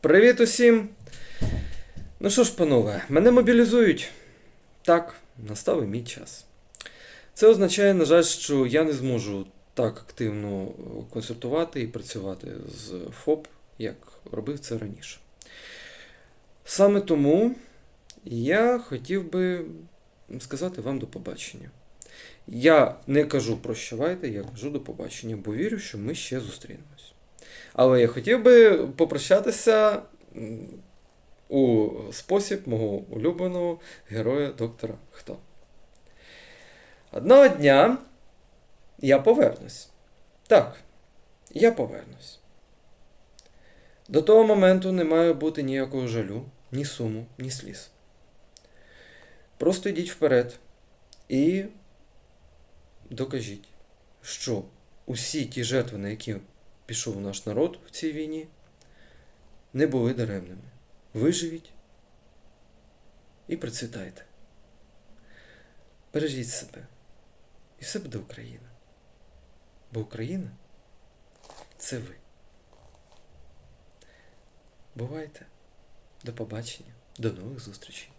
Привіт усім! Ну що ж, панове, мене мобілізують. Так, настав і мій час. Це означає, на жаль, що я не зможу так активно консультувати і працювати з ФОП, як робив це раніше. Саме тому я хотів би сказати вам до побачення. Я не кажу прощавайте, я кажу до побачення, бо вірю, що ми ще зустрінемось. Але я хотів би попрощатися у спосіб мого улюбленого героя доктора Хто. Одного дня я повернусь. Так, я повернусь. До того моменту не має бути ніякого жалю, ні суму, ні сліз. Просто йдіть вперед і докажіть, що усі ті жертви, на які пішов наш народ в цій війні, не були даремними. Виживіть і процвітайте. Бережіть себе. І все буде Україна. Бо Україна це ви. Бувайте. До побачення. До нових зустрічей.